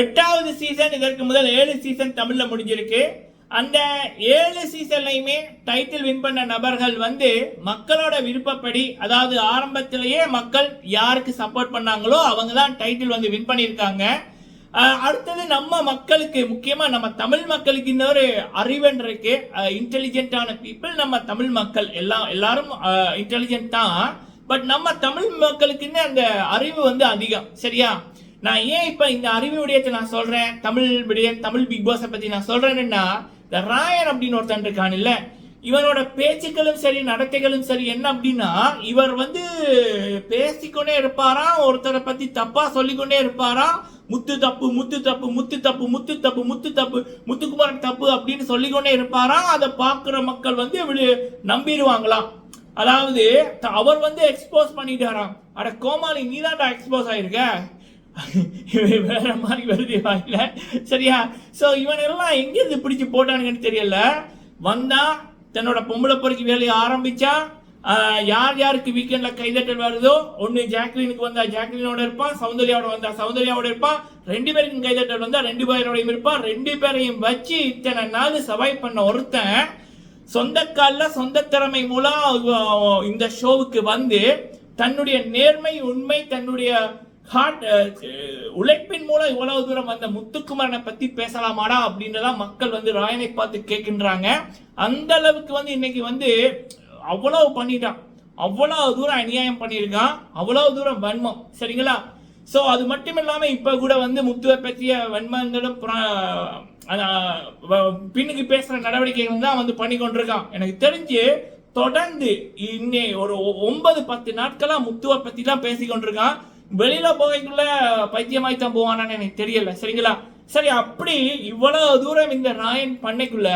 எட்டாவது சீசன் இதற்கு முதல் ஏழு சீசன் தமிழில் முடிஞ்சிருக்கு. அந்த ஏழு சீசன்லையுமே டைட்டில் வின் பண்ண நபர்கள் வந்து மக்களோட விருப்பப்படி அதாவது ஆரம்பத்திலேயே மக்கள் யாருக்கு சப்போர்ட் பண்ணாங்களோ அவங்க தான் டைட்டில் வந்து வின் பண்ணியிருக்காங்க. அடுத்தது நம்ம மக்களுக்கு முக்கியமாக நம்ம தமிழ் மக்களுக்கு இன்னொரு அறிவன் இருக்கு. இன்டெலிஜென்ட்டான பீப்புள் நம்ம தமிழ் மக்கள். எல்லாம் எல்லாரும் இன்டெலிஜென்ட் தான். பட் நம்ம தமிழ் மக்களுக்குன்னு அந்த அறிவு வந்து அதிகம். சரியா? நான் ஏன் இப்ப இந்த அறிவு விடயத்தை நான் சொல்றேன்? தமிழ் விடயம் தமிழ் பிக் பாஸை பத்தி நான் சொல்றேன்னா இந்த ராயன் அப்படின்னு ஒருத்தன் இருக்கான் இல்ல இவரோட பேச்சுக்களும் சரி நடத்தைகளும் சரி என்ன அப்படின்னா இவர் வந்து பேசிக்கொண்டே இருப்பாராம் ஒருத்தரை பத்தி தப்பா சொல்லிக்கொண்டே இருப்பாராம். முத்து தப்பு முத்து தப்பு முத்து தப்பு முத்து தப்பு முத்து தப்பு முத்துக்குமாரன் தப்பு அப்படின்னு சொல்லிக்கொண்டே இருப்பாராம். அதை பார்க்குற மக்கள் வந்து இவரு நம்பிடுவாங்களாம். அதாவது அவர் வந்து எக்ஸ்போஸ் பண்ணிட்டாராம். அட கோமாளி நீதான்டா எக்ஸ்போஸ் ஆயிருக்க? வேற மாதிரி வருது வாயில சரியா? ஸோ இவன் எல்லாம் பிடிச்சி போட்டானுங்கன்னு தெரியல. வந்தா தன்னோட பொம்பளை பொறுக்கி வேலையை ஆரம்பிச்சா யார் யாருக்கு வீக்கெண்டில் கைதட்டல் வருதோ ஒன்று ஜாக்லினுக்கு வந்தால் ஜாக்லினோட இருப்பான் சௌந்தர்யாவோட வந்தால் சௌந்தர்யாவோட இருப்பான் ரெண்டு பேருக்கும் கைதட்டல் வந்தால் ரெண்டு பேரோடையும் இருப்பான் ரெண்டு பேரையும் வச்சு இத்தனை நாள் சவை பண்ண ஒருத்தன் சொந்த காலில் சொந்த திறமை மூலம் இந்த ஷோவுக்கு வந்து தன்னுடைய நேர்மை உண்மை தன்னுடைய உழைப்பின் மூலம் இவ்வளவு தூரம் வந்த முத்துக்குமரனை பத்தி பேசலாமாடா அப்படின்றதா மக்கள் வந்து ராயனை பார்த்து கேட்கின்றாங்க. அந்த அளவுக்கு வந்து இன்னைக்கு வந்து அவ்வளவு பண்ணிட்டான். அவ்வளவு தூரம் அநியாயம் பண்ணியிருக்கான். அவ்வளவு தூரம் வன்மம். சரிங்களா? ஸோ அது மட்டும் இல்லாமல் இப்போ கூட வந்து முத்துவை பற்றிய வன்மங்களும் புற- வ- பின்னுக்கு பேசுகிற நடவடிக்கைகள் தான் வந்து பண்ணி கொண்டிருக்கான். எனக்கு தெரிஞ்சு தொடர்ந்து இன்னே ஒரு ஒ- ஒன்பது பத்து நாட்களாக முத்துவை பத்தி தான் பேசி கொண்டிருக்கான். வெளியில போகைக்குள்ள பைத்தியமாய் தான் போவானான்னு எனக்கு தெரியல. சரிங்களா? சரி அப்படி இவ்வளவு தூரம் இந்த ராயன் பண்ணைக்குள்ள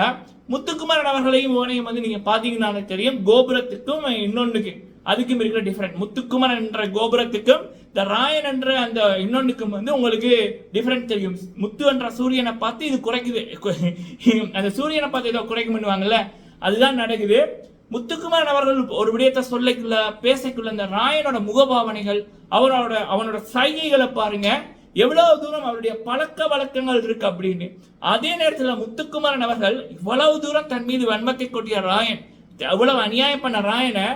முத்துக்குமரன் அவர்களையும் இவனையும் வந்து நீங்க பாத்தீங்கன்னா தெரியும். கோபுரத்துக்கும் இன்னொன்னுக்கு அதுக்கும் இருக்கிற டிஃபரெண்ட் முத்துக்குமரன் என்ற கோபுரத்துக்கும் இந்த ராயன் என்ற அந்த இன்னொன்னுக்கும் வந்து உங்களுக்கு டிஃபரெண்ட் தெரியும். முத்து என்ற சூரியனை பார்த்து இது குறைக்குது. அந்த சூரியனை பார்த்து ஏதோ குறைக்க பண்ணுவாங்கல்ல அதுதான் நடக்குது. முத்துக்குமாரன் அவர்கள் ஒரு விடயத்தை சொல்லக்குள்ள பேசக்குள்ள இந்த ராயனோட முகபாவனைகள் அவரோட அவனோட சைகைகளை பாருங்க. எவ்வளவு தூரம் அவருடைய பழக்க வழக்கங்கள் இருக்கு அப்படின்னு. அதே நேரத்தில் முத்துக்குமாரன் அவர்கள் இவ்வளவு தூரம் தன் மீது வன்மத்தை கொட்டிய ராயன் எவ்வளவு அநியாயம் பண்ண ராயனை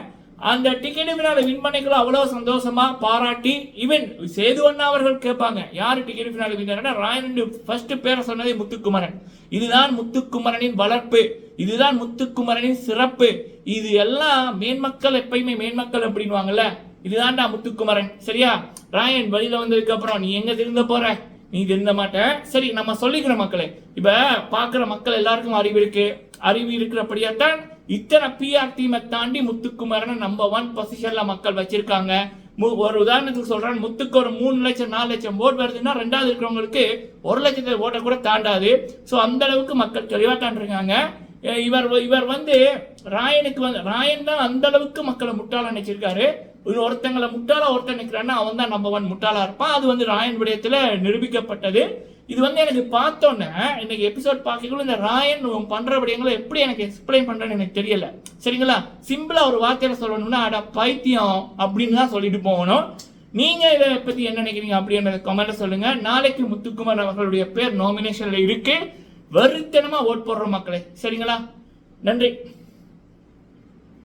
அந்த டிக்கெட்டு ஃபினால வின் பண்ணிக்கலாம் அவ்வளோ சந்தோஷமா பாராட்டி ஈவன் சேது அண்ணா அவர்கள் கேட்பாங்க யாரு டிக்கெட் ஃபினால வின் ராயனு ஃபர்ஸ்ட் பேரை சொன்னதே முத்துக்குமரன். இதுதான் முத்துக்குமரனின் வளர்ப்பு இதுதான் முத்துக்குமரனின் சிறப்பு. இது எல்லாம் மேன்மக்கள் எப்பயுமே மேன்மக்கள் அப்படின்வாங்கல்ல இதுதான்டா முத்துக்குமரன். சரியா? ராயன் வழியில வந்ததுக்கு அப்புறம் நீ எங்க திருந்த போற? நீ திருந்த மாட்டேன் சரி நம்ம சொல்லிக்கிற மக்களே இப்ப பாக்குற மக்கள் எல்லாருக்கும் அறிவு இருக்கு. அறிவு இருக்கிறபடியாத்தான் இத்தனை பிஆர் டீமை தாண்டி முத்துக்குமரனை நம்பர் ஒன் பொசிஷன்ல மக்கள் வச்சிருக்காங்க. மு- ஒரு உதாரணத்துக்கு சொல்றேன். முத்துக்கு ஒரு மூணு லட்சம் நாலு லட்சம் ஓட் வருதுன்னா ரெண்டாவது இருக்கிறவங்களுக்கு ஒரு லட்சத்தை ஓட்டை கூட தாண்டாது. ஸோ அந்த அளவுக்கு மக்கள் தெளிவாக தாண்டிருக்காங்க. இவர் இவர் வந்து ராயனுக்கு வந்து ராயன் தான் அந்த அளவுக்கு மக்களை முட்டாள நினைச்சிருக்காரு. ஒருத்தங்களை முட்டாளா ஒருத்தன் நிற்கிறான்னா அவன் தான் நம்பர் ஒன் முட்டாளா இருப்பான். அது வந்து ராயன் விடயத்துல நிரூபிக்கப்பட்டது. இது வந்து எனக்கு பார்த்தோன்னே இன்னைக்கு எபிசோட் பார்க்கக்குள்ள இந்த ராயன் இவன் பண்ற விடயங்களை எப்படி எனக்கு எக்ஸ்பிளைன் பண்றேன்னு எனக்கு தெரியல. சரிங்களா? சிம்பிளா ஒரு வார்த்தையில சொல்லணும்னா அட பைத்தியம் அப்படின்னு தான் சொல்லிட்டு போகணும். நீங்க இதை பத்தி என்ன நினைக்கிறீங்க அப்படின்றத கமெண்ட்ல சொல்லுங்க. நாளைக்கு முத்துக்குமார் அவர்களுடைய பேர் நாமினேஷன்ல இருக்கு. வெறித்தனமா ஓட் போடுற மக்களே. சரிங்களா? நன்றி.